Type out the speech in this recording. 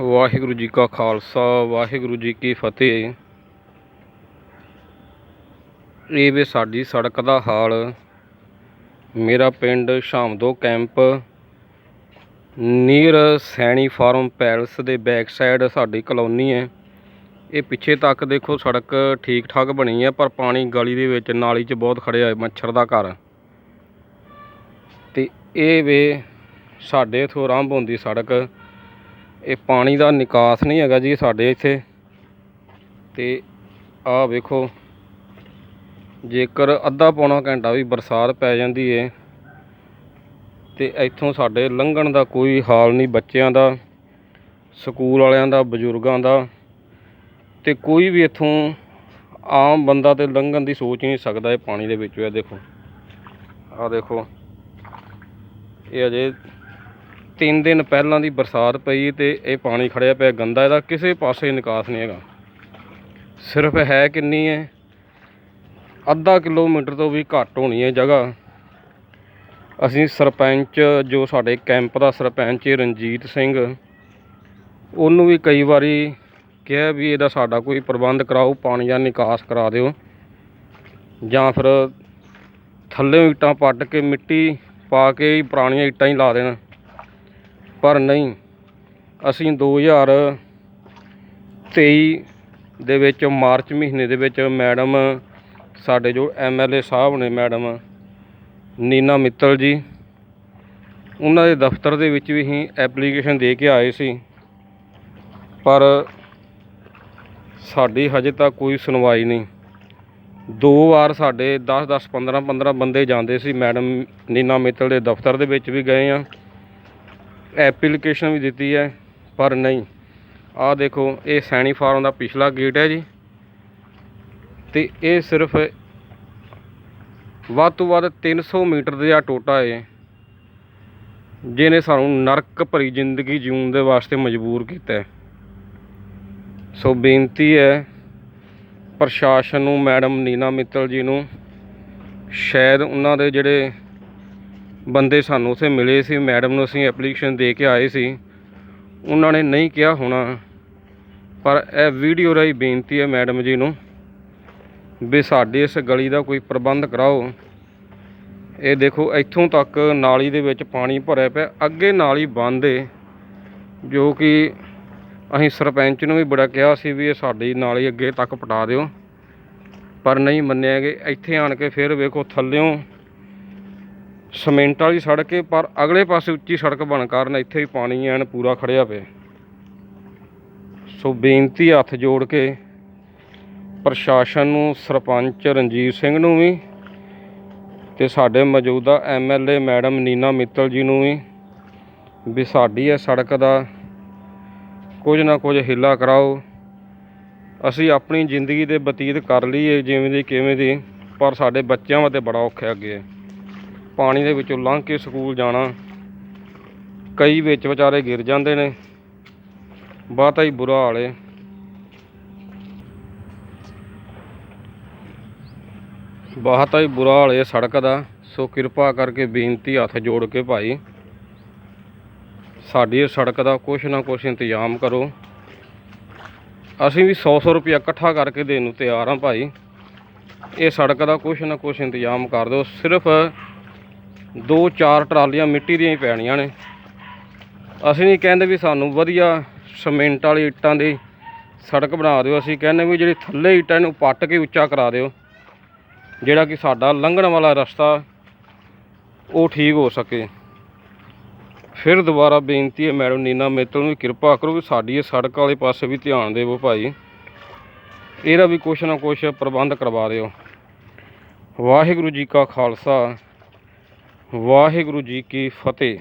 ਵਾਹਿਗੁਰੂ ਜੀ ਕਾ ਖਾਲਸਾ, ਵਾਹਿਗੁਰੂ ਜੀ ਕੀ ਫਤਿਹ। ਇਹ ਵੇ ਸਾਡੀ ਸੜਕ ਦਾ ਹਾਲ। ਮੇਰਾ ਪਿੰਡ Shamdo camp, near Saini farm palace ਦੇ ਬੈਕ ਸਾਈਡ ਸਾਡੀ ਕਲੋਨੀ ਹੈ। ਇਹ ਪਿੱਛੇ ਤੱਕ ਦੇਖੋ ਸੜਕ ਠੀਕ ਠਾਕ ਬਣੀ ਹੈ, ਪਰ ਪਾਣੀ ਗਲੀ ਦੇ ਵਿੱਚ ਨਾਲੀ 'ਚ ਬਹੁਤ ਖੜਿਆ ਹੈ ਮੱਛਰ ਦਾ ਘਰ। ਤੇ ਇਹ ਵੇ ਸਾਡੇ ਇੱਥੋਂ ਆਰੰਭ ਹੁੰਦੀ ਸੜਕ। ਇਹ ਪਾਣੀ ਦਾ ਨਿਕਾਸ ਨਹੀਂ ਹੈਗਾ ਜੀ ਸਾਡੇ ਇੱਥੇ। ਤੇ ਆਹ ਵੇਖੋ, ਜੇਕਰ ਅੱਧਾ ਪੌਣਾ ਘੰਟਾ ਵੀ ਬਰਸਾਤ ਪੈ ਜਾਂਦੀ ਏ, ਤੇ ਇੱਥੋਂ ਸਾਡੇ ਲੰਘਣ ਦਾ ਕੋਈ ਹਾਲ ਨਹੀਂ ਬੱਚਿਆਂ ਦਾ, ਸਕੂਲ ਵਾਲਿਆਂ ਦਾ, ਬਜ਼ੁਰਗਾਂ ਦਾ, ਤੇ ਕੋਈ ਵੀ ਇੱਥੋਂ ਆਮ ਬੰਦਾ ਤੇ ਲੰਘਣ ਦੀ ਸੋਚ ਹੀ ਨਹੀਂ ਸਕਦਾ ਇਹ ਪਾਣੀ ਦੇ ਵਿੱਚ, ਇਹ ਦੇਖੋ। ਆਹ ਦੇਖੋ, ਇਹ ਅਜੇ ਤਿੰਨ ਦਿਨ ਪਹਿਲਾਂ ਦੀ ਬਰਸਾਤ ਪਈ ਤੇ ਇਹ ਪਾਣੀ ਖੜਿਆ ਪਿਆ ਗੰਦਾ, ਇਹਦਾ ਕਿਸੇ ਪਾਸੇ ਨਿਕਾਸ ਨਹੀਂ ਹੈਗਾ। ਸਿਰਫ ਹੈ ਕਿੰਨੀ ਹੈ? ਅੱਧਾ ਕਿਲੋਮੀਟਰ ਤੋਂ ਵੀ ਘੱਟ ਹੋਣੀ ਹੈ ਜਗ੍ਹਾ। ਅਸੀਂ ਸਰਪੰਚ, ਜੋ ਸਾਡੇ ਕੈਂਪ ਦਾ ਸਰਪੰਚ ਹੈ, ਰਣਜੀਤ ਸਿੰਘ, ਉਹਨੂੰ ਵੀ ਕਈ ਵਾਰੀ ਕਿਹਾ ਵੀ ਇਹਦਾ ਸਾਡਾ ਕੋਈ ਪ੍ਰਬੰਧ ਕਰਾਓ, ਪਾਣੀ ਦਾ ਨਿਕਾਸ ਕਰਾ ਦਿਓ। ਜਾਂ ਫਿਰ ਥੱਲੇ ਇੱਟਾਂ ਪੱਟ ਕੇ ਮਿੱਟੀ ਪਾ ਕੇ ਹੀ ਪੁਰਾਣੀਆਂ ਇੱਟਾਂ ਹੀ ਲਾ ਦੇਣ। ਪਰ ਨਹੀਂ, ਅਸੀਂ 2023 ਦੇ ਵਿੱਚ ਮਾਰਚ ਮਹੀਨੇ ਦੇ ਵਿੱਚ ਮੈਡਮ ਸਾਡੇ ਜੋ ਐਮਐਲਏ ਸਾਹਿਬ ਨੇ ਮੈਡਮ ਨੀਨਾ ਮਿੱਤਲ ਜੀ, ਉਹਨਾਂ ਦੇ ਦਫ਼ਤਰ ਦੇ ਵਿੱਚ ਵੀ ਅਸੀਂ ਐਪਲੀਕੇਸ਼ਨ ਦੇ ਕੇ ਆਏ ਸੀ। ਪਰ ਸਾਡੀ ਹਜੇ ਤੱਕ ਕੋਈ ਸੁਣਵਾਈ ਨਹੀਂ। ਦੋ ਵਾਰ ਸਾਡੇ 10 10 15 15 ਬੰਦੇ ਜਾਂਦੇ ਸੀ ਮੈਡਮ ਨੀਨਾ ਮਿੱਤਲ ਦੇ ਦਫ਼ਤਰ ਦੇ ਵਿੱਚ ਵੀ ਗਏ ਆ। ਐਪਲੀਕੇਸ਼ਨ ਵੀ ਦਿੱਤੀ ਹੈ, ਪਰ ਨਹੀਂ। ਆਹ ਦੇਖੋ, ਇਹ ਸੈਣੀ ਫਾਰਮ ਦਾ ਪਿਛਲਾ ਗੇਟ ਹੈ ਜੀ। ਤੇ ਇਹ ਸਿਰਫ ਵੱਧ ਤੋਂ ਵੱਧ 300 ਮੀਟਰ ਦਾ ਟੋਟਾ ਹੈ। ਜਿਹਨੇ ਸਾਨੂੰ ਨਰਕ ਭਰੀ ਜ਼ਿੰਦਗੀ ਜਿਉਣ ਦੇ ਵਾਸਤੇ ਮਜਬੂਰ ਕੀਤਾ ਸੋ ਬੇਨਤੀ ਹੈ, ਪ੍ਰਸ਼ਾਸਨ ਨੂੰ, ਮੈਡਮ ਨੀਨਾ ਮਿੱਤਲ ਜੀ ਨੂੰ, ਸ਼ਾਇਦ ਉਹਨਾਂ ਦੇ ਜਿਹੜੇ ਬੰਦੇ ਸਾਨੂੰ ਉੱਥੇ ਮਿਲੇ ਸੀ, ਮੈਡਮ ਨੂੰ ਅਸੀਂ ਐਪਲੀਕੇਸ਼ਨ ਦੇ ਕੇ ਆਏ ਸੀ। ਉਹਨਾਂ ਨੇ ਨਹੀਂ ਕਿਹਾ ਹੋਣਾ। ਪਰ ਇਹ ਵੀਡੀਓ ਰਾਹੀਂ ਬੇਨਤੀ ਹੈ ਮੈਡਮ ਜੀ ਨੂੰ ਵੀ ਸਾਡੇ ਇਸ ਗਲੀ ਦਾ ਕੋਈ ਪ੍ਰਬੰਧ ਕਰਾਓ। ਇਹ ਦੇਖੋ, ਇੱਥੋਂ ਤੱਕ ਨਾਲੀ ਦੇ ਵਿੱਚ ਪਾਣੀ ਭਰਿਆ ਪਿਆ, ਅੱਗੇ ਨਾਲੀ ਬੰਦ ਏ, ਜੋ ਕਿ ਅਸੀਂ ਸਰਪੰਚ ਨੂੰ ਵੀ ਬੜਾ ਕਿਹਾ ਸੀ ਵੀ ਇਹ ਸਾਡੀ ਨਾਲੀ ਅੱਗੇ ਤੱਕ ਪਟਾ ਦਿਓ। ਪਰ ਨਹੀਂ ਮੰਨਿਆ ਕਿ ਇੱਥੇ ਆਣ ਕੇ ਫਿਰ ਵੇਖੋ ਥੱਲਿਓਂ ਸੀਮੈਂਟ ਵਾਲੀ ਸੜਕ ਹੈ ਪਰ ਅਗਲੇ ਪਾਸੇ ਉੱਚੀ ਸੜਕ ਬਣ ਕਾਰਨ ਇੱਥੇ ਵੀ ਪਾਣੀ ਐਨ ਪੂਰਾ ਖੜਿਆ ਪਿਆ। ਸੋ ਬੇਨਤੀ ਹੱਥ ਜੋੜ ਕੇ ਪ੍ਰਸ਼ਾਸਨ ਨੂੰ, ਸਰਪੰਚ ਰਣਜੀਤ ਸਿੰਘ ਨੂੰ ਵੀ ਤੇ ਸਾਡੇ ਮੌਜੂਦਾ ਐਮਐਲਏ ਮੈਡਮ ਨੀਨਾ ਮਿੱਤਲ ਜੀ ਨੂੰ ਵੀ ਵੀ ਸਾਡੀ ਇਹ ਸੜਕ ਦਾ ਕੁਝ ਨਾ ਕੁਝ ਹਿੱਲਾ ਕਰਾਓ। ਅਸੀਂ ਆਪਣੀ ਜ਼ਿੰਦਗੀ ਦੇ ਬਤੀਤ ਕਰ ਲਈਏ ਜਿਵੇਂ ਦੀ ਕਿਵੇਂ ਦੀ, ਪਰ ਸਾਡੇ ਬੱਚਿਆਂ ਵਾਸਤੇ ਬੜਾ ਔਖਾ ਅੱਗੇ ਹੈ। ਪਾਣੀ ਦੇ ਵਿੱਚੋਂ ਲੰਘ ਕੇ ਸਕੂਲ ਜਾਣਾ। ਕਈ ਵਿੱਚ ਵਿਚਾਰੇ ਗਿਰ ਜਾਂਦੇ ਨੇ। ਬਹੁਤਾ ਹੀ ਬੁਰਾ ਹਾਲ ਹੈ ਬਹੁਤਾ ਹੀ ਬੁਰਾ ਹਾਲ ਹੈ ਸੜਕ ਦਾ। ਸੋ ਕਿਰਪਾ ਕਰਕੇ ਬੇਨਤੀ ਹੱਥ ਜੋੜ ਕੇ ਭਾਈ। ਸਾਡੀ ਇਸ ਸੜਕ ਦਾ ਕੁਛ ਨਾ ਕੁਛ ਇੰਤਜ਼ਾਮ ਕਰੋ। ਅਸੀਂ ਵੀ 100-100 ਰੁਪਇਆ ਇਕੱਠਾ ਕਰਕੇ ਦੇਣ ਨੂੰ ਤਿਆਰ ਹਾਂ ਭਾਈ। ਇਹ ਸੜਕ ਦਾ ਕੁਛ ਨਾ ਕੁਛ ਇੰਤਜ਼ਾਮ ਕਰ ਦਿਓ। ਸਿਰਫ ਦੋ ਚਾਰ ਟਰਾਲੀਆਂ ਮਿੱਟੀ ਦੀਆਂ ਹੀ ਪੈਣੀਆਂ ਨੇ। ਅਸੀਂ ਨਹੀਂ ਕਹਿੰਦੇ ਵੀ ਸਾਨੂੰ ਵਧੀਆ ਸੀਮੈਂਟ ਵਾਲੀ ਇੱਟਾਂ ਦੀ ਸੜਕ ਬਣਾ ਦਿਓ। ਅਸੀਂ ਕਹਿੰਦੇ ਵੀ ਜਿਹੜੀ ਥੱਲੇ ਇੱਟਾਂ ਨੂੰ ਪੱਟ ਕੇ ਉੱਚਾ ਕਰਾ ਦਿਓ, ਜਿਹੜਾ ਕਿ ਸਾਡਾ ਲੰਘਣ ਵਾਲਾ ਰਸਤਾ ਉਹ ਠੀਕ ਹੋ ਸਕੇ। ਫਿਰ ਦੁਬਾਰਾ ਬੇਨਤੀ ਹੈ ਮੈਡਮ ਨੀਨਾ ਮਿੱਤਲ ਨੂੰ ਵੀ ਕਿਰਪਾ ਕਰੋ ਵੀ ਸਾਡੀ ਇਹ ਸੜਕ ਵਾਲੇ ਪਾਸੇ ਵੀ ਧਿਆਨ ਦੇਵੋ ਭਾਈ। ਇਹਦਾ ਵੀ ਕੁਛ ਨਾ ਕੁਛ ਪ੍ਰਬੰਧ ਕਰਵਾ ਦਿਓ। ਵਾਹਿਗੁਰੂ ਜੀ ਕਾ ਖਾਲਸਾ। ਵਾਹਿਗੁਰੂ ਜੀ ਕੀ ਫਤਿਹ।